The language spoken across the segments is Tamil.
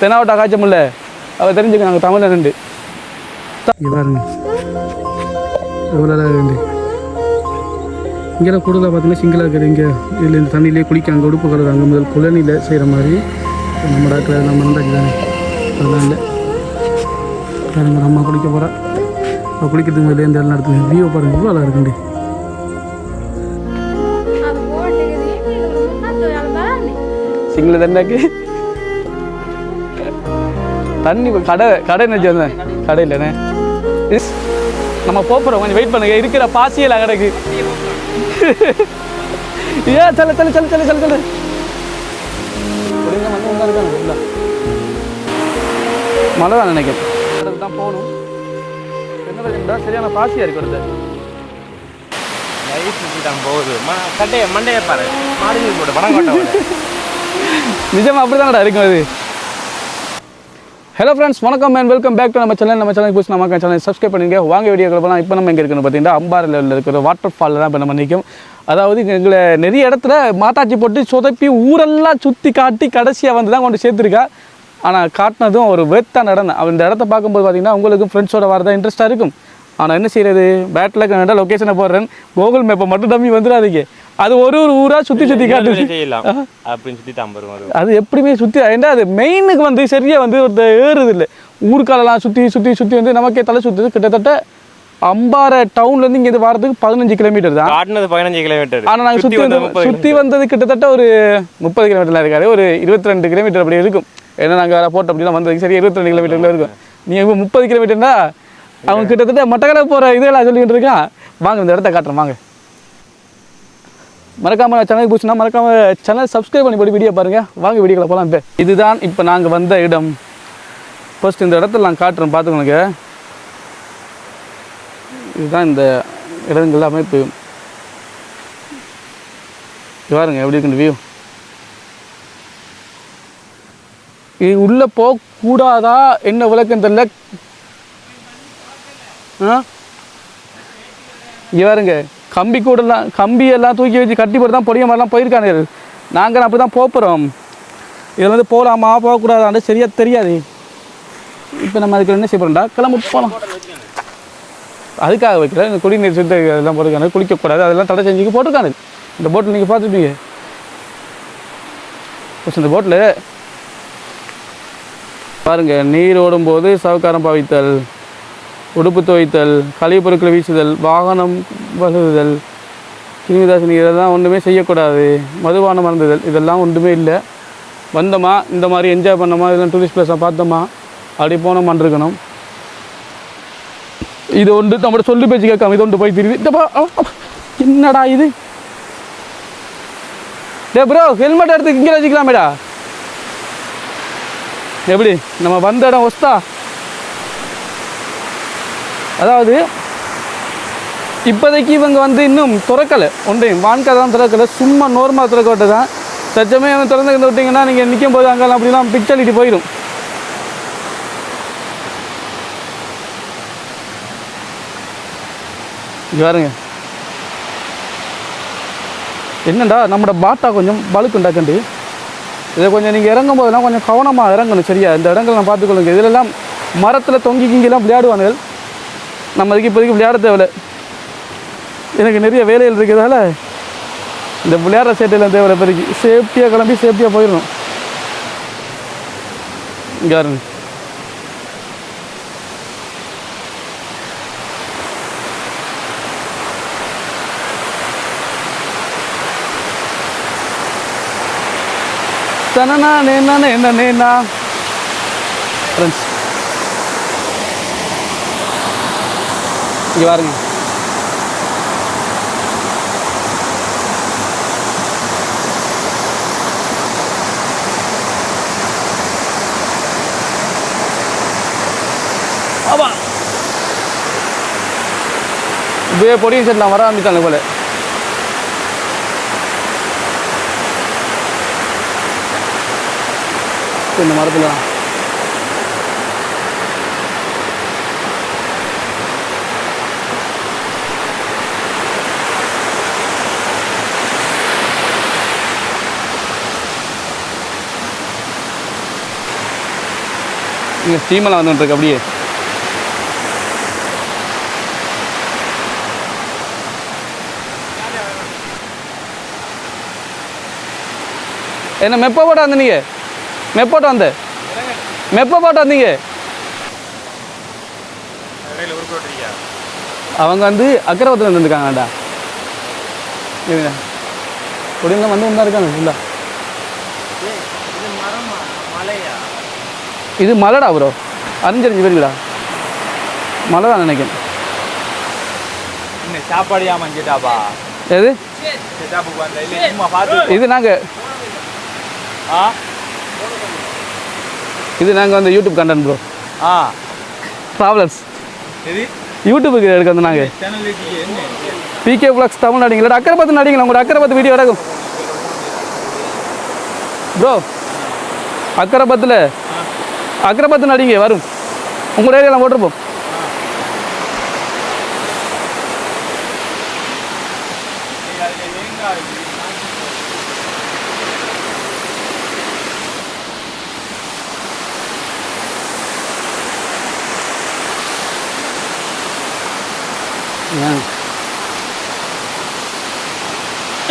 தெனாவட்டா காய்ச்ச முடியல அவ தெரிஞ்சுக்க நாங்கள் தமிழில் ரெண்டு. பாருங்க எவ்வளோ இருக்கு இங்கெல்லாம் கூடுதலாக பார்த்தீங்கன்னா சிங்கிளாக இருக்குது இங்கே இதில் இந்த தண்ணியிலே குளிக்க அங்கே உடுப்பு கலர் அங்கே முதல் குளநில செய்கிற மாதிரி நம்ம டாக்டர் நம்ம இருந்தாச்சு தானே. அதெல்லாம் இல்லை பாருங்க அம்மா குளிக்க போகிறா அவள் குளிக்கிறதுக்கு முதல்ல இந்த எல்லாம் இடத்துல வியூ பாருங்க. இவ்வளோ அழகாக இருக்குண்டி. சிங்கிள் தண்ணிக்கு தண்ணி கடை கடை நினச்சி கடை இல்லைண்ணே. நம்ம போகிறோம் கொஞ்சம் வெயிட் பண்ணுங்க. இருக்கிற பாசியல கடைக்கு ஏ சல சல சல சல சல சல மழை தான் நினைக்கிறேன். தான் போகணும். என்ன சரியான பாசியாக இருக்கு வருது லைஃப் தான் போகுது. ம கட்டைய மண்டையை பாரு. மாடுங்க போட்டு பணம் கொட்ட நிஜமா அப்படிதானடா இருக்கும் அது? ஹலோ ஃப்ரெண்ட்ஸ் வணக்கம் அண்ட் வெல்கம் பேக் டு நம்ம சேனல் நம்ம சேனல் புதுசு நம்ம சேனல் சப்ஸ்கிரைப் பண்ணுங்க வாங்க வீடியோ போகலாம் இப்போ நம்ம எங்கே இருக்குன்னு பார்த்தீங்கன்னா அம்பாரில் இருக்கிற வாட்டர் ஃபாலில் தான் இப்போ நம்ம நிற்கும் அதாவது எங்களை நிறைய இடத்துல மாட்டாச்சி போட்டு சொதப்பி ஊரெல்லாம் சுற்றி காட்டி கடைசியாக வந்து தான் கொண்டு சேர்த்துருக்கா. ஆனால் காட்டினதும் ஒரு வேத்தான இடம் அந்த இடத்த பார்க்கும்போது பார்த்தீங்கன்னா உங்களுக்கு ஃப்ரெண்ட்ஸோட வரதான் இன்ட்ரெஸ்ட்டாக இருக்கும். ஆனால் என்ன செய்யறது பேட்டில் கண்டா லொக்கேஷனை போடுறேன். கூகுள் மேப்பை மட்டும் டம்மி வந்துடாதீங்க. அது ஒரு ஒரு ஊராக சுற்றி சுற்றி காட்டுது. செய்யலாம். அப்படின்னு சொல்லி தான் வரும் அது எப்படியுமே சுற்றி ஏன்டா அது மெயினுக்கு வந்து சரியாக வந்து ஒரு ஏறுது இல்லை ஊருக்காலெல்லாம் சுற்றி சுற்றி சுற்றி வந்து நமக்கே தலை சுற்றுது கிட்டத்தட்ட அம்பாறை டவுன்லேருந்து இங்கே வரதுக்கு பதினஞ்சு கிலோமீட்டர் தான். காட்டினது பதினஞ்சு கிலோமீட்டர் ஆனால் நாங்கள் சுற்றி வந்து சுற்றி வந்தது கிட்டத்தட்ட ஒரு முப்பது கிலோமீட்டர்லாம் இருக்காது ஒரு இருபத்தி ரெண்டு கிலோமீட்டர் அப்படி இருக்கும். ஏன்னா நாங்கள் போட்டோம் அப்படிலாம் வந்ததுக்கு சரி இருபத்தி ரெண்டு கிலோமீட்டரில் இருக்கும். நீ முப்பது கிலோமீட்டர்னா அவன் கிட்டத்தட்ட மட்டக்கள போகிற இதெல்லாம் சொல்லிக்கிட்டு இருக்கான். வாங்க இந்த இடத்த காட்டுறேன் வாங்க. மறக்காம சேனலுக்கு போச்சுன்னா மறக்காம சேனல் சப்ஸ்கிரைப் பண்ணி போய் வீடியோ பாருங்க. வாங்க வீடியோக்குள்ள போகலாம் இப்போ இதுதான் இப்போ நாங்கள் வந்த இடம். ஃபர்ஸ்ட் இந்த இடத்துல நான் காட்டுறேன் பார்த்துக்கணுங்க இதுதான் இந்த இடங்கள் அமைப்பு. பாருங்க எப்படி இருக்கு வியூ இது உள்ளே போகக்கூடாதா? என்ன விளக்கம் தெரியல? ஆ? இங்கே பாருங்க. கம்பி கூடலாம் கம்பி எல்லாம் தூக்கி வச்சு கட்டி போட்டு தான் பொடிய மாதிரிலாம் போயிருக்காங்க நாங்கள் அப்படி தான் போகிறோம் இதில் வந்து போகலாமா போகக்கூடாதான்னு சரியாக தெரியாது. இப்போ நம்ம அதுக்கு என்ன செய்ய போகிறோம்டா கிளம்பி போகலாம் அதுக்காக வைக்கல. இந்த குடிநீர் சுத்த அதெல்லாம் போட்டுருக்காங்க குளிக்கக்கூடாது. அதெல்லாம் தடை செஞ்சுக்கு போட்டிருக்காங்க இந்த போட்டில் நீங்கள் பார்த்துருப்பீங்க. ஃபஸ்ட் இந்த போட்டில் பாருங்க நீர் ஓடும்போது சவுக்காரம் பாவித்தல். உடுப்பு துவைத்தல் கழிவுப்பொருட்களை வீசுதல் வாகனம் வருதல் கிருமிதாசினி இதெல்லாம் ஒன்றுமே செய்யக்கூடாது. மதுபானம் மறந்துதல் இதெல்லாம் ஒன்றுமே இல்லை. வந்தோமா? இந்த மாதிரி என்ஜாய் பண்ணோமா? இதெல்லாம் டூரிஸ்ட் பிளேஸாக பார்த்தோமா? அப்படி போனோமான் இருக்கணும் இது ஒன்று நம்மளோட சொல்லி பேச்சு கேட்காம இது ஒன்று போய் திரும்பி என்னடா இது? டே ப்ரோ ஹெல்மெட் எடுத்து இங்கே வச்சுக்கலாமேடா. எப்படி? நம்ம வந்த இடம் ஒஸ்தா? அதாவது இப்போதைக்கு இவங்க வந்து இன்னும் திறக்கலை. ஒன்றையும் வான்கா தான் திறக்கலை. சும்மா நோர்மாக திறக்க விட்டு தான் தச்சமயம் திறந்து விட்டிங்கன்னா நீங்கள் நிற்கும் போது அங்கெல்லாம் அப்படிலாம் பிக்சலிட்டு போயிடும். பாருங்க. என்னடா நம்மளோட பாட்டா கொஞ்சம் பழுக்குண்டாக்கண்டு இதை கொஞ்சம் நீங்கள் இறங்கும் போதெல்லாம் கொஞ்சம் கவனமாக இறங்கணும் சரியா? இந்த இடங்கள் நான் பார்த்துக்கொள்ளுங்க. இதிலெல்லாம் மரத்தில் தொங்கி கிங்கெல்லாம் விளையாடுவானுகள். நம்ம அதுக்கு இப்போதைக்கு விளையாட தேவையில்ல. எனக்கு நிறைய வேலைகள் இருக்கிறதால இந்த விளையாடுற சேட்டையில் தேவையில்ல இப்போதைக்கு. சேஃப்டியாக கிளம்பி சேஃப்டியாக போயிடணும். இங்கே தனனா நேனா என்ன நேனா. ஃப்ரெண்ட்ஸ் இங்கே பாருங்க. ஆமா. இப்படியே பொடியும் சரி நான் வர ஆரம்பித்தாங்க போல இந்த மரத்தில். இங்கே ஸ்டீமெல்லாம் வந்துட்டு இருக்கு அப்படியே. என்ன மெப்ப போட்டு வந்த நீங்கள் மெப்போட்டு வந்த? மெப்ப போட்டு வந்தீங்க அவங்க வந்து அக்கரவத்தில் வந்துருக்காங்கடா. இருங்க குடியெல்லாம் வந்து வந்தா இருக்காங்க ஃபுல்லாக இது மலைடா ப்ரோ அறிஞ்சறிஞ்சு வருங்கடா மலை தான் நினைக்கிறேன் சாப்பாடு ஏமாஞ்சிட்டாப்பா எது? இது நாங்கள் ஆ? இது நாங்கள் வந்து யூடியூப் கண்டென்ட் ப்ரோ ஆ. ட்ராவலர்ஸ் யூடியூபுக்கு எடுக்க வந்து நாங்கள் பிகே பிளாக்ஸ் தமிழ் நடிங்களா அக்கறை பார்த்து நடிங்களா உங்களோட அக்கறை பார்த்து வீடியோ எடுக்கும். ப்ரோ அக்கறை பத்தில் அக்ரபத்து நடிங்க வரும் உங்களோட ஏரியாவில் போட்டிருப்போம்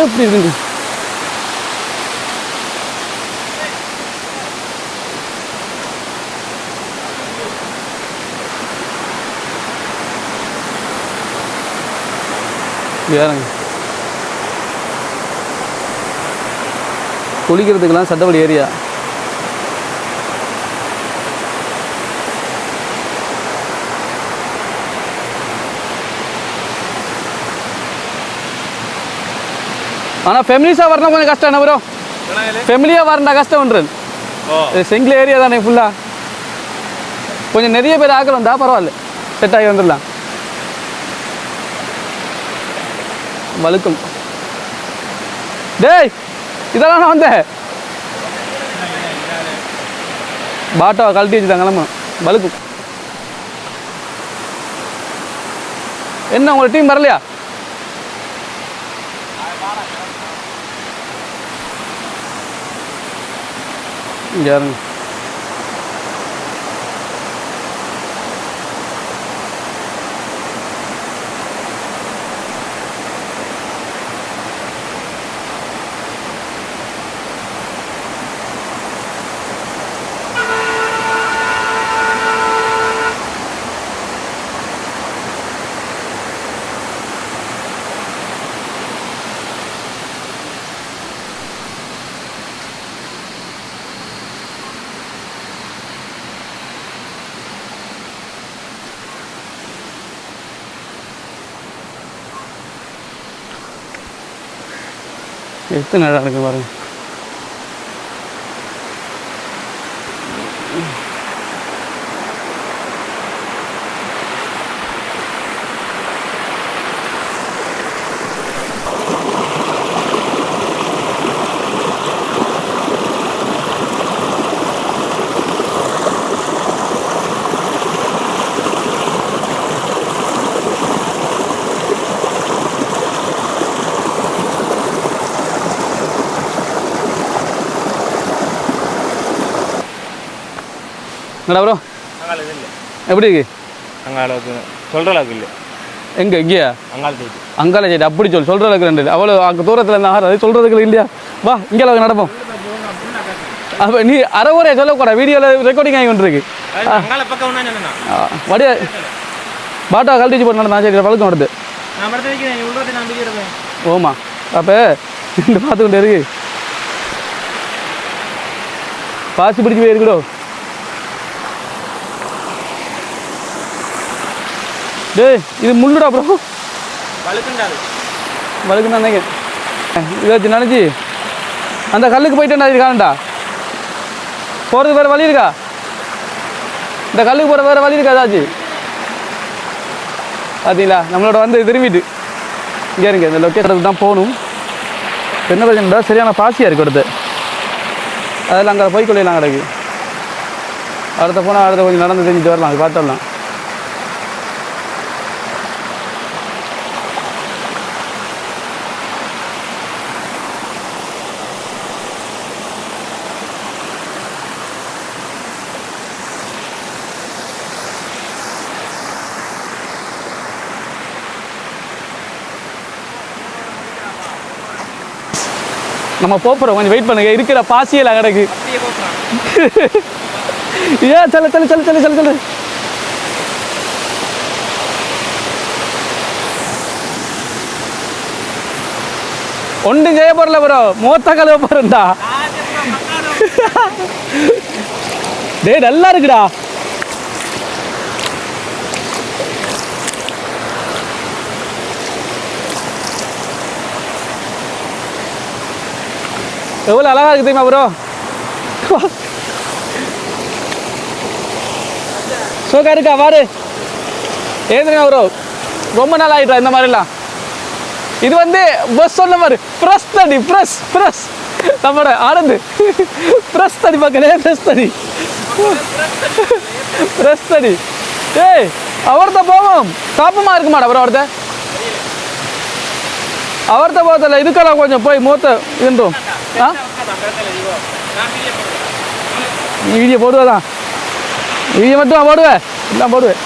எப்படி இருக்குது வேறங்க. குளிக்கிறதுக்கெல்லாம் சட்டப்படி ஏரியா. ஆனால் ஃபெமிலிஸாக வரணும் கொஞ்சம் கஷ்டம். என்ன ப்ரோ ஃபெமிலியாக வரண்டா கஷ்டம்ன்றது ஓ. இது செங்கில் ஏரியா தானே ஃபுல்லாக கொஞ்சம் நிறைய பேர் ஆக்கள் வந்தா பரவாயில்ல. செட் ஆகி வந்துடலாம். வழுக்கும். டேய் இதெல்லாம் நான் வந்தேன். பாட்டாவை கழட்டி வச்சுட்டாங்க கிளம்பு வழுக்கும். என்ன உங்களோட டீம் வரலையா? யாருங்க எத்தனை இடம் இருக்குது பாருங்கள் என்னடா ப்ரோ எப்படி இருக்கு? அங்கால அளவுக்கு சொல்கிற அளவுக்கு இல்லை. எங்கே இங்கேயா? அங்கால சைடு அப்படி சொல் சொல்கிற அளவுக்கு ரெண்டு. அவ்வளோ அங்கே தூரத்தில் இருந்தா அது சொல்கிறதுக்கு இல்லையா? வா இங்கே அளவுக்கு நடப்போம். அப்போ நீ ஊரே சொல்லக்கூடாது. வீடியோவில் ரெக்கார்டிங் ஆகி கொண்டிருக்கு. வடிய பாட்டா கழட்டிச்சு போட்டு நடந்தா சரி பழக்கம் வருது. ஓமா அப்போ இந்த பார்த்துக்கிட்டே இருக்கு. பாசி பிடிச்சி போயிருக்கடோ டேய் இது முள்ளுடா ப்ரோ வழுக்குன்னு நினைக்கிறேன் இதை வச்சு நினச்சி அந்த கல்லுக்கு போயிட்டேன்டா இது காணண்டா போகிறது வேறு வழி இருக்கா? இந்த கல்லுக்கு போகிற வேறு வழி இருக்கா ஏதாச்சும் பார்த்தீங்களா நம்மளோட வந்து திரும்பிட்டு. இங்கே இருங்க இந்த லொக்கேஷனுக்கு தான் போகணும். என்ன பிரச்சனைடா? சரியான பாசியாக இருக்கு அடுத்து. அதில் அங்கே போய் கொள்ளையெல்லாம் கிடக்கு. அடுத்த போனால் அடுத்த கொஞ்சம் நடந்து தெரிஞ்சுட்டு வரலாம் அது பார்த்துடலாம் நம்ம போகிறோம் கொஞ்சம் வெயிட் பண்ணுங்க. இருக்கிற பாசியெல்லாம் கிடக்கு. ஏன் செல்ல செல்ல செல்ல செல்ல செல்ல செல்ல. ஒன்றும் செய்ய போறல ப்ரோ. மூத்த கழுவ போறேன்டா. டேய் நல்லா இருக்குடா. எவ்வளோ அழகா இருக்குது தெரியுமா ப்ரோ சோகா இருக்கா? பாரு. ஏன் ப்ரோ ரொம்ப நாள் ஆகிட்டா இந்த மாதிரிலாம். இது வந்து பஸ் சொன்ன மாதிரி. ப்ரெஸ் தடி ப்ரெஸ் ப்ரெஸ் நம்மளோட ஆனந்து. ப்ரெஸ் தடி பார்க்கல ப்ரெஸ் தடி. ப்ரெஸ் தடி. ஏய் அவர்த்த போவோம். தாப்பமாக இருக்குமாடா அப்புறம் அவர்த்த அவர்த்த போகல இதுக்கெல்லாம் கொஞ்சம் போய் மூத்த இருந்தோம் ஆ? நீ வீடியோ போடுவதான் வீடியோ மட்டும் போடுவேன் எல்லாம் போடுவேன்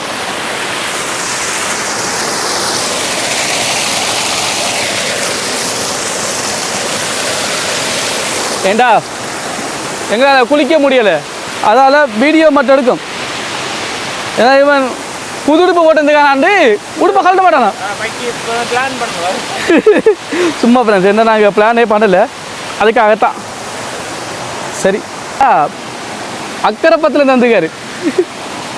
ஏண்டா? எங்களால் குளிக்க முடியலை. அதால் வீடியோ மட்டும் எடுக்கும். ஏன்னா இவன் புது உடுப்பு போட்டிருந்துக்கானாண்டு உடுப்பை கழட்ட மாட்டானா? சும்மா ஃப்ரெண்ட்ஸ் என்ன நாங்கள் பிளானே பண்ணலை. அதுக்காகத்தான். சரி. அக்கரப்பத்தில் தந்துக்காரு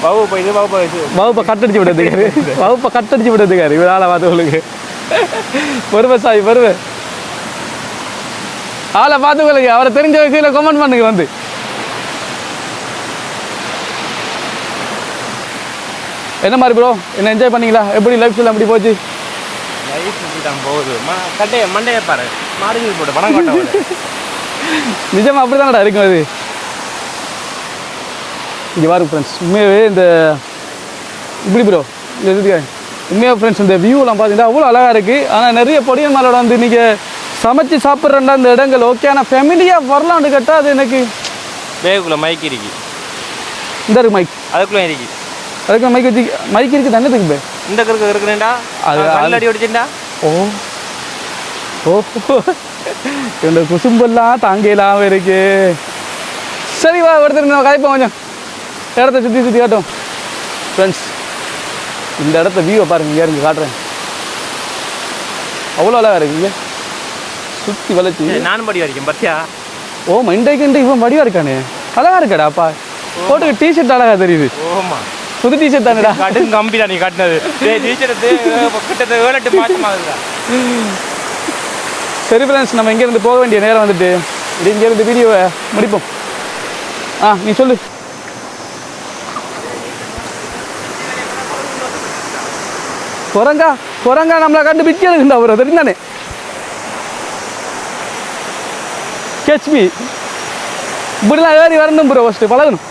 பாபு போயிது பாபு போயிது வகுப்பை கட்டடிச்சு விடுறதுக்காரு வகுப்பை கட்டடிச்சு விடுறதுக்காரு இவரால் பார்த்துக்கொள்ளுங்க வருவேன் சாய் வருவேன் ஆளை பார்த்துக்கொள்ளுங்க அவரை தெரிஞ்ச கீழே கமெண்ட் பண்ணுங்க வந்து. என்ன மாதிரி ப்ரோ என்ன என்ஜாய் பண்ணீங்களா? எப்படி லைஃப் எல்லாம் எப்படி போச்சு? லைஃப் இப்படி தான் போகுது. மா கட்டைய மண்டையை பாரு. மாடுகள் போட்டு பணம் கட்ட நிஜமா அப்படி தானடா இருக்கும் அது இங்கே பாருங்க ஃப்ரெண்ட்ஸ் உண்மையாகவே இந்த இப்படி ப்ரோ இந்த இதுக்கு உண்மையாக ஃப்ரெண்ட்ஸ் இந்த வியூலாம் பார்த்தீங்கன்னா அவ்வளோ அழகாக இருக்குது ஆனால் நிறைய பொடியன் மேலோட வந்து நீங்கள் சமைச்சு சாப்பிட்றேன்டா இந்த இடங்கள் ஓகே ஆனால் ஃபேமிலியாக வரலான்னு கேட்டால் அது எனக்கு பேகுக்குள்ள மைக் இருக்கு. இந்த இருக்கு மைக் அதுக்குள்ள இருக்கு. அதுக்கு மைக் வச்சு மைக் இருக்குது தண்ணத்துக்கு பே. இந்த கருக்கு இருக்குறேன்டா அது- கல்லடி அடிச்சுட்டா ஓ. ஓ. இந்த குசும்பெல்லாம் தாங்கலாம் இருக்கு. சரி வா ஒருத்தர் நம்ம கதைப்போம் கொஞ்சம். இடத்த சுற்றி சுற்றி காட்டும். ஃப்ரெண்ட்ஸ் இந்த இடத்த வியூவை பாருங்க இங்கே இருந்து காட்டுறேன். அவ்வளோ அழகா இருக்குங்க சுற்றி வளைச்சி. நானும் படி வரைக்கும் பத்தியா? ஓ இன்றைக்கு இன்றைக்கு இவன் வடிவா இருக்கானே. அழகா இருக்காடாப்பா போட்டுக்க டிஷர்ட் அழகா தெரியுது. ஓமா. புது டிஷர்ட் தானேடா? கடும் கம்பிடா நீ காட்டினது. டீச்சர் கிட்டத்தட்ட ஏழு மாசமா இருக்குடா சரி ஃப்ரெண்ட்ஸ் நம்ம இங்கேருந்து போக வேண்டிய நேரம் வந்துட்டு. இது இங்கேருந்து வீடியோவை முடிப்போம். ஆ நீ சொல்லு. குரங்கா குரங்கா நம்மளை கண்டு பிடிக்கிறதுண்டா ப்ரோ தெரிந்தானே கேச்பி இப்படிலாம் ஏறி வரணும் ப்ரோ ஃபஸ்ட்டு பழகணும்.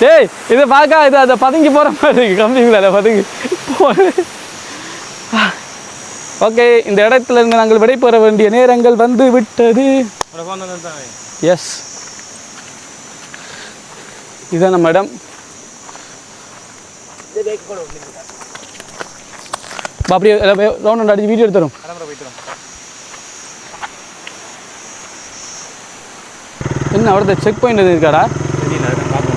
டேய் இதை பார்க்க இது அதை பதுங்கி போகிற மாதிரி இருக்கு. கம்பிங்களா பதுங்கி? ஓகே இந்த இடத்துல இருந்து நாங்கள் விடை பெற வேண்டிய நேரங்கள் வந்து விட்டது. எஸ் இதுதான் நம்ம இடம். அப்படியே ரவுண்ட் அடிச்சு வீடியோ எடுத்துரும். என்ன அவர்கிட்ட செக் பாயிண்ட் இருக்காடா தெரியல பார்ப்போம்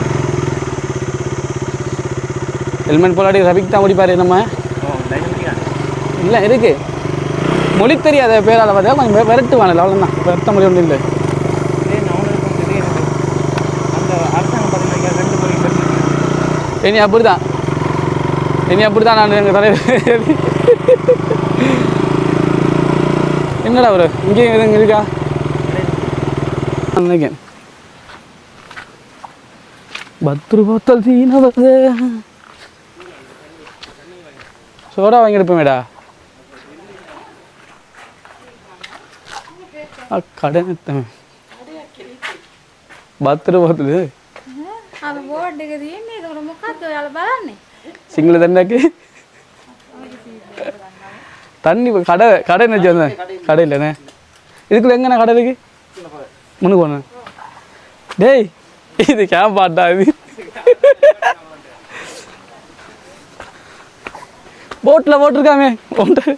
ஹெல்மெட் போலாடி ரவிக்கு தான் முடிப்பாரு நம்ம. இல்லை இருக்கு. மொழி தெரியாத பேரால் பார்த்தா கொஞ்சம் விரட்டுவானல அவ்வளோதான் விரட்ட மொழி ஒன்றும் இல்லை. இனி அப்படி தான் இனி அப்படி தான் நான் எங்கள் தலைவர். என்னடா ஒரு இங்கேயும் எதுவும் இருக்கா? நான் நினைக்கிறேன். பத்து போத்தல் தீனவது சோடா வாங்கி எடுப்பேமேடா பத்து ஒரு முக்காத்து வேலை பலான்னு சிங்கள தண்ணிக்கு தண்ணி கடை கடை நினச்சி வந்தேன் கடை இல்லைண்ணே. இதுக்குள்ள எங்கண்ணா கடை இருக்கு? முன்னுக்கு போனேன் டேய் இது கேம்பாட்டா இது? போட்டில் போட்டிருக்காமே. ஒன்று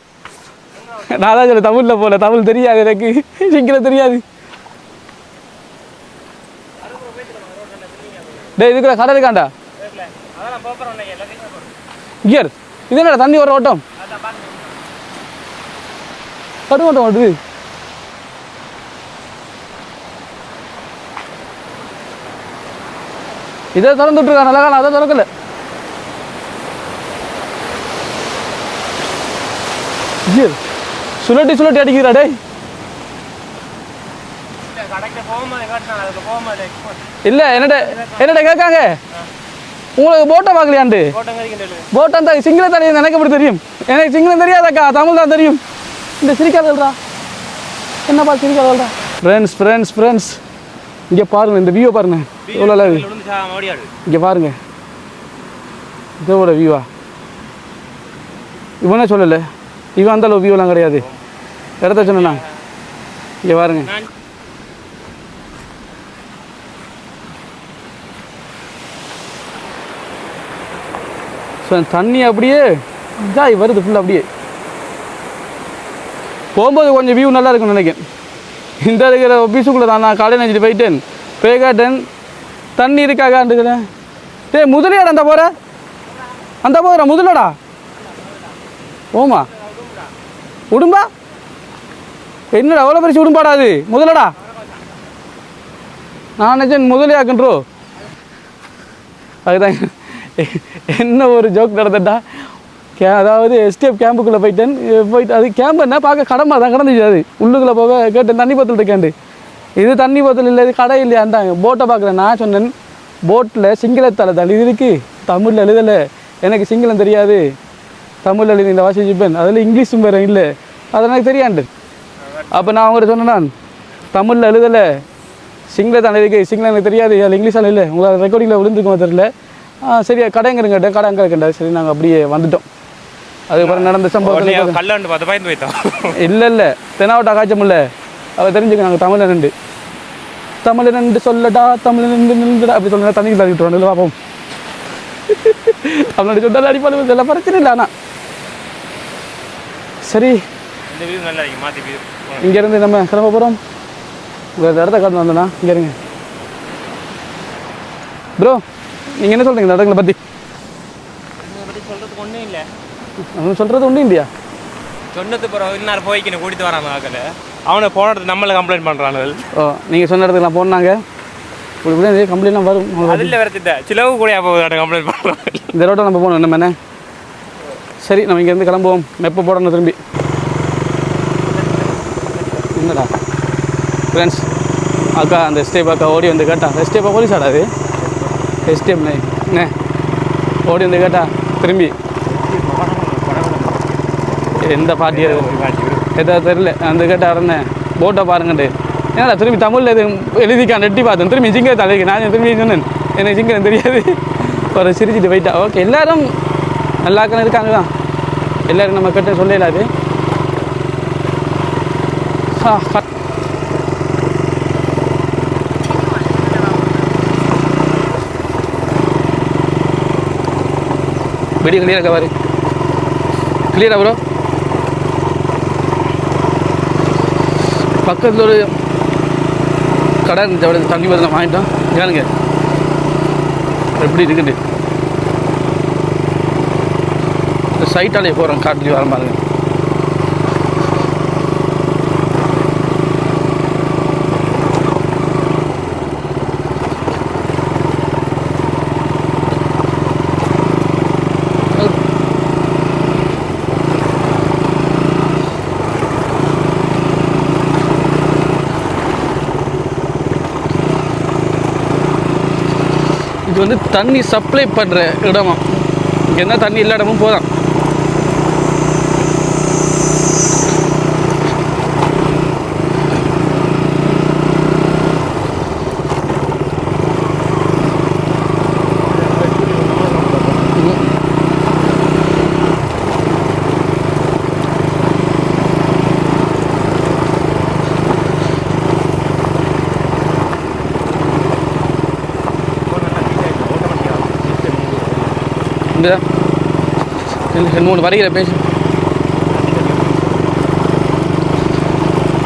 நான் தான் சொல்ல தமிழில் போல தமிழ் தெரியாது எனக்கு. சீக்கிரம் தெரியாது. டேய் இதுக்குள்ள கடை இருக்காண்டா கியர். இது என்னடா தண்ணி வர ஓட்டம்? கடு ஓட்டம் ஓட்டுது இதை திறந்து விட்டுருக்கா நல்லா காலம் அதை திறக்கல. ஐயோ சுழட்டி சுழட்டி அடிக்கிறா டேய். இல்லை என்னட என்னட கேட்காங்க? உங்களுக்கு போட்டை பார்க்கலையாண்டு போட்டம் தான் சிங்களம் தெரியும் எனக்கு எப்படி தெரியும்? எனக்கு சிங்களம் தெரியாதாக்கா தமிழ் தான் தெரியும். இந்த சிரிக்காதல்றா என்னப்பா சிரிக்காதல்றா ஃப்ரெண்ட்ஸ் ஃப்ரெண்ட்ஸ் ஃப்ரெண்ட்ஸ் இங்கே பாருங்க இந்த வியூ பாருங்க. எவ்வளோ அழகு. இங்கே பாருங்க. இதோட வியூவா இவனே சொல்லலை? இவன் அந்த அளவு வியூலாம் கிடையாது. இடத்த சொன்னா இங்கே பாருங்க. ஸோ தண்ணி அப்படியே இதாகி வருது ஃபுல்லாக அப்படியே. போகும்போது கொஞ்சம் வியூ நல்லா இருக்கும்னு நினைக்கிறேன். இந்த இருக்கிற ஆஃபீஸுக்குள்ளே தான் நான் காலையில் நினச்சிட்டு போயிட்டேன். போய் காட்டேன் தண்ணி இருக்காகாண்டுக்கிறேன் டேய் முதலையாடா அந்த போகிற அந்த போகிற முதலடா? ஓமா உடும்பா? என்னடா அவ்வளோ பெருசு உடும்பாடா அது? முதலடா நான் நினச்சேன் முதலியாக்குன்றோ அதுதான். என்ன ஒரு ஜோக் நடந்துட்டா? கே அதாவது எஸ்டிஎஃப் கேம்புக்குள்ளே போயிட்டேன். போயிட்டு அது கேம்ப் என்ன? பார்க்க கடமை தான் கடந்துச்சு அது. உள்ளுக்குள்ளே போக கேட்டேன் தண்ணி பத்தல் இருக்கேன்டு இது தண்ணி பத்தல் இல்லை இது கடை இல்லையாண்டாங்க போட்டை பார்க்குறேன். நான் சொன்னேன் போட்டில் சிங்களத்தால் தள்ளி இது இருக்குது தமிழில் எழுதலை. எனக்கு சிங்களம் தெரியாது. தமிழில் எழுதி இந்த வாசிச்சுப்பேன் அதில் இங்கிலீஷும் வேறு இல்லை. அது எனக்கு தெரியாண்டு அப்போ நான் அவங்கள்ட்ட சொன்னேன் தமிழில் எழுதலை. சிங்களத்தான் இருக்கு. சிங்களம் எனக்கு தெரியாது. அதில் இங்கிலீஷால் இல்லை உங்களை ரெக்கார்டிங்கில் விழுந்துருக்கோம் தெரியல. ஆ சரி கடைங்கிறங்க கடை அங்கே இருக்கேன்டா சரி நாங்கள் அப்படியே வந்துட்டோம். அதுக்கப்புறம் நடந்த சம்பவத்தில் கல்லாண்டு பார்த்து பயந்து போய்த்தோம் இல்லை இல்லை. தெனாவட்டா காய்ச்சமில்ல. அவள் தெரிஞ்சுக்க நாங்கள் தமிழ் நின்று. தமிழ் நின்று சொல்லடா தமிழ் நின்று நின்றுடா அப்படி சொல்லுங்க தண்ணி தள்ளி விட்டுருவோம் இல்லை பார்ப்போம் தமிழ்நாடு சொன்னாலும் அடிப்பாடு இதெல்லாம் பிரச்சனை இல்லை ஆனால் சரி. இந்த வியூ நல்லா இருக்கு மாற்றி வியூ இங்கேருந்து நம்ம கிளம்ப போகிறோம் உங்கள் இடத்த காட்டு வந்தோண்ணா இங்கே இருங்க. ப்ரோ நீங்கள் என்ன சொல்கிறீங்க இந்த இடங்களை பற்றி சொல்கிறதுக்கு ஒன்றும் இல்லை. அவன் சொல்கிறது ஒன்றும் இல்லையா? சொன்னது பிறகு இன்னார் போய்க்கின்னு கூட்டிட்டு வராங்க ஆக்கல அவனை போன இடத்துல நம்மளை கம்ப்ளைண்ட் பண்ணுறானுகள் ஓ நீங்கள் சொன்ன இடத்துக்குலாம் போனாங்க. இப்படி இப்படி நிறைய கம்ப்ளைண்ட்லாம் வரும். உங்களுக்கு அதில் வரத்திட்ட. சிலவு கூட கம்ப்ளைண்ட் பண்ணுறாங்க இந்த ரோட்டை நம்ம போகணும் என்ன என்ன? சரி நம்ம இங்கேருந்து கிளம்புவோம். மெப்ப போடணும் திரும்பி. என்னடா? ஃப்ரெண்ட்ஸ் அக்கா அந்த எஸ்டேப் அக்கா ஓடி வந்து கேட்டா எஸ்டேப்பா போலீஸ் ஆடாது எஸ்டேப் என்ன? ஓடி வந்து கேட்டா திரும்பி. எந்த பாட்டி எதாவது தெரியல. அந்த கேட்டா இருந்தேன் போட்டை பாருங்கண்டு. ஏன்னா திரும்பி தமிழில் எது எழுதிக்கான் நெட்டி பார்த்தேன். திரும்பி ஜிங்க தலைக்கு நான் திரும்பி சொன்னேன் எனக்கு சிங்கம் தெரியாது. ஒரு சிரிச்சிட்டு போயிட்டா. ஓகே எல்லாரும் நல்லாக்கணும் இருக்காங்க தான் எல்லோரும் நம்ம கிட்ட சொல்லல அது வீடியோ கிளியர் இருக்கா பாரு. கிளியரா ப்ரோ பக்கத்தில் ஒரு கடை இருந்துச்சு தண்ணி பதில் வாங்கிட்டோம் கேளுங்க எப்படி இருக்குது சைட்டாலே போகிறோம் காட்டுலேயும் வர மாதிரி. இது வந்து தண்ணி சப்ளை பண்ணுற இடமா. என்ன தண்ணி எல்லா இடமும் போதான் இந்த ரெண்டு மூணு வரிகளை பேசு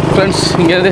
ஃப்ரெண்ட்ஸ் இங்கேருந்து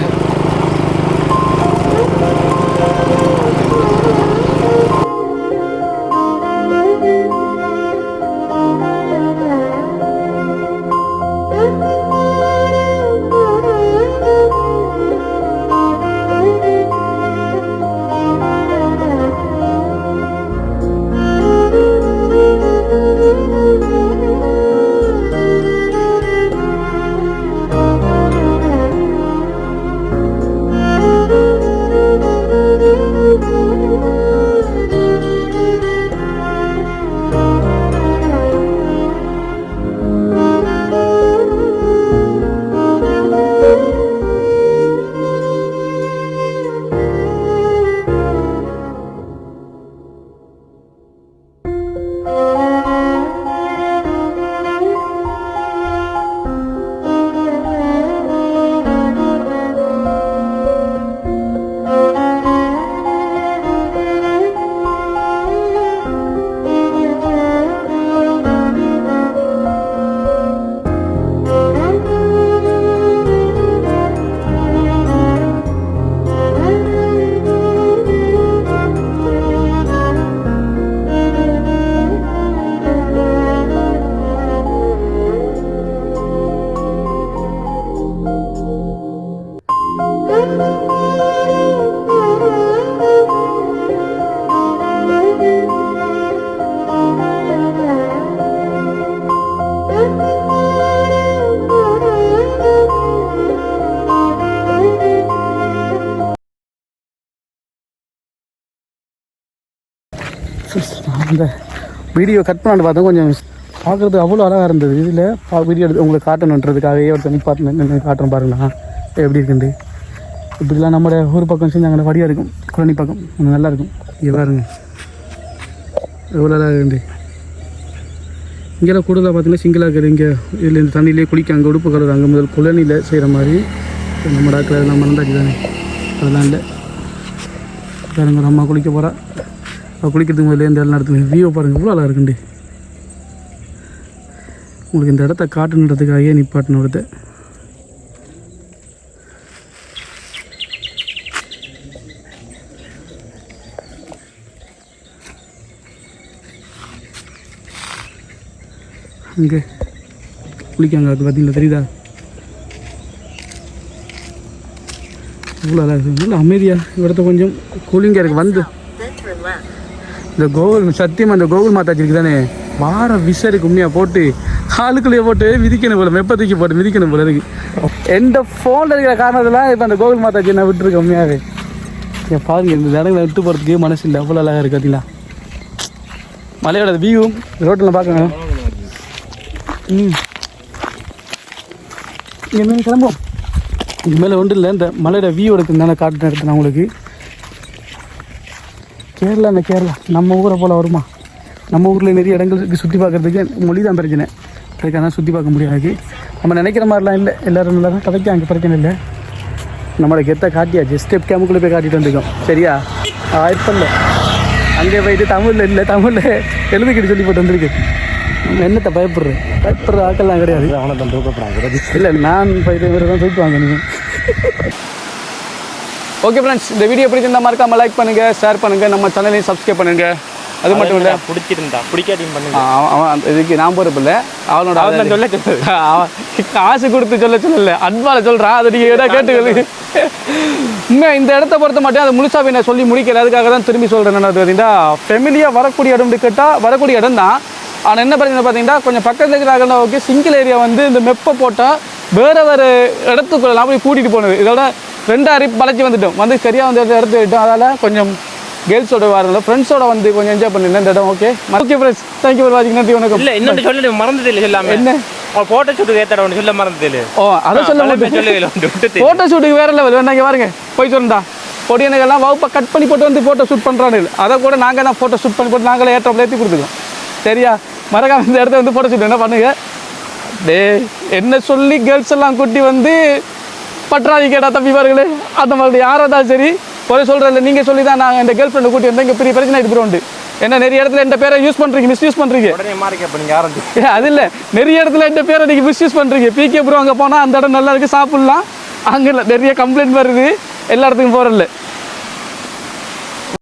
வீடியோ கட் பண்ணான்னு பார்த்தோம் கொஞ்சம் பார்க்குறது அவ்வளோ அழகாக இருந்தது. இதில் வீடியோ எடுத்து உங்களுக்கு காட்டணுன்றதுக்காகவே ஒரு தனி பார்த்து நின்று காட்டுறோம் பாருங்களா எப்படி இருக்குண்டு இப்படிலாம் நம்மளோட ஊர் பக்கம் செஞ்சாங்க வடியாக இருக்கும். குழனி பக்கம். கொஞ்சம் நல்லா இருக்கும். இங்கே பாருங்க. எவ்வளோ அழகாக இருந்து இங்கெல்லாம் கூடுதலாக பார்த்தீங்கன்னா சிங்கிளாக இருக்கிற இங்கே இதில் இந்த தண்ணியிலே குளிக்க அங்கே உடுப்பு கலர் அங்கே முதல் குழனியில் செய்கிற மாதிரி நம்ம டாக்டர் நம்ம நடந்தாச்சு தானே. அதெல்லாம் இல்லை. பாருங்க அம்மா குளிக்க போகிறா குளிக்கிறதுக்கு முதல்ல இந்த எல்லாம் இடத்துல வியூ பாருங்கள் இவ்வளோ அழகாக இருக்குண்டு. உங்களுக்கு இந்த இடத்த காட்டணுன்றதுக்காகவே நிப்பாட்டின இடத்த அங்கே. குளிக்காங்க அது பார்த்தீங்களா தெரியுதா? இவ்வளோ அழகாக இவ்வளோ நல்ல அமைதியாக இடத்த கொஞ்சம் கூலிங்காக இருக்குது வந்து இந்த கோகுல் சத்தியம் அந்த கோகுல் மாதாஜி இருக்கு தானே? வார விசருக்கு உண்மையாக போட்டு ஆளுக்குள்ளேயே போட்டு மிதிக்கணும் போல மெப்பத்துக்கு போட்டு மிதிக்கணும் போல இருக்கு. எந்த ஃபோனில் இருக்கிற காரணத்தில் இப்போ அந்த கோகுல் மாதாஜி என்ன விட்டுருக்கு உண்மையாகவே என் பாருங்க இந்த இடங்களை விட்டு போகிறதுக்கே மனசு இல்லை. அவ்வளோ அழகாக இருக்குது பார்த்தீங்களா மலையோட வியூ ரோட்டில் பார்க்கணும் ம். இங்கே கிளம்பும் இது மேலே ஒன்றும் இல்லை இந்த மலையோட வியூ எடுக்கிறதுனால காட்டு எடுத்து உங்களுக்கு. கேரளா இந்த கேரளா. நம்ம ஊரை போல் வருமா? நம்ம ஊரில் நிறைய இடங்கள் இருக்குது சுற்றி பார்க்குறதுக்கு. மொழி தான் பிரச்சனை. அதுக்காக சுற்றி பார்க்க முடியாது நம்ம நினைக்கிற மாதிரிலாம் இல்லை. எல்லோரும் நல்லா தான் கதைக்கு அங்கே பிரச்சனை இல்லை. நம்மளோட கெத்த காட்டியாச்சு. ஸ்டெப் கேமுக்குள்ளே போய் காட்டிட்டு வந்துருக்கோம் சரியா? இல்லை அங்கே போயிட்டு தமிழில் இல்லை. தமிழில் எழுதுக்கிட்டு சொல்லி போட்டு வந்திருக்கு. என்னத்தை பயப்படுறேன் பயப்படுற ஆக்கெல்லாம் கிடையாது. அவனை தான் தூக்கப்படுறாங்க இல்லை நான் போயிட்டு இவரை தான் தூக்கு வாங்க நீங்கள் ஓகே ஃப்ரெண்ட்ஸ் இந்த வீடியோ பிடிச்சிருந்தா மறக்காம லைக் பண்ணுங்கள் ஷேர் பண்ணுங்கள் நம்ம சேனலையும் சப்ஸ்கிரைப் பண்ணுங்கள் அது மட்டும் இல்லை. பிடிச்சிருந்தா பிடிக்காட்டியும் பண்ணுங்க. அவன் இதுக்கு நான் பொறுப்பு இல்லை அவனோட அவன் சொல்ல காசு கொடுத்து சொல்ல சொல்லல. அன்பால சொல்கிறான் அதை நீங்கள் ஏதா கேட்டுக்கிறது இன்னும் இந்த இடத்த பொறுத்த மட்டும் அதை முழுசாக நான் சொல்லி முடிக்கல. அதுக்காக தான் திரும்பி சொல்கிறேன் என்ன பார்த்தீங்கன்னா ஃபெமிலியாக வரக்கூடிய இடம் கேட்டால் வரக்கூடிய இடம் தான். ஆனால் என்ன பிரச்சனை பார்த்தீங்கன்னா கொஞ்சம் பக்கத்தில் இருக்கிறாங்கன்னா ஓகே சிங்கிள் ஏரியா வந்து இந்த மெப்பை போட்டால் வேறு வேறு இடத்துக்குள்ள போய் கூட்டிகிட்டு போனது. இதோட ரெண்டாக ரிப் வளைச்சி வந்துட்டோம். வந்து சரியாக வந்து இடத்து விட்டோம் அதனால் கொஞ்சம் கேர்ள்ஸோட வரல. ஃப்ரெண்ட்ஸோட வந்து கொஞ்சம் என்ஜாய் பண்ணிருந்தேன். இந்த இடம் okay okay friends thank you for வாட்சிங் நன்றி வணக்கம். இல்ல இன்னொன்று சொல்ல மறந்தது இல்லை என்ன? அவன் போட்டோ ஷூட்டுக்கு ஒன்று சொல்ல மறந்தது இல்லை ஓ அதை சொல்ல மாட்டேன் ஃபோட்டோ ஷூட்டுக்கு வேற லெவல் வேணா இங்க பாருங்க. போய் சொல்லுடா பொடியனுக்கெல்லாம் வகுப்பை கட் பண்ணி போட்டு வந்து ஃபோட்டோ ஷூட் பண்ணுறான்னு அதை கூட நாங்கள் தான் ஃபோட்டோ ஷூட் பண்ணி போட்டு நாங்களே ஏற்றப்பல ஏற்றி கொடுத்துக்கோம் சரியா? மறக்காம இந்த இடத்த வந்து ஃபோட்டோ ஷூட் என்ன பண்ணுங்க? டேய் என்ன சொல்லி கேர்ள்ஸ் எல்லாம் கூட்டி வந்து பற்றாதி கேட்டா தம்பி பாருங்களே அந்த மாதிரி யாராக இருந்தாலும் சரி குறை சொல்கிறதில்ல நீங்கள் சொல்லி தான் நாங்கள் இந்த கேர்ள் ஃப்ரெண்டை கூட்டி வந்தோம் இங்கே பெரிய பிரச்சனை ஆகிட்டு உண்டு. என்ன நிறைய இடத்துல இந்த பேரை யூஸ் பண்ணுறீங்க மிஸ்யூஸ் பண்ணுறீங்க ஏ அது இல்லை. நிறைய இடத்துல இந்த பேரை நீங்கள் மிஸ்யூஸ் பண்ணுறீங்க பிகே ப்ரோ அங்கே போனால் அந்த இடம் நல்லா இருக்குது சாப்பிட்லாம். அங்கே இல்லை நிறைய கம்ப்ளைண்ட் வருது. எல்லா இடத்துக்கும் போகிறதில்ல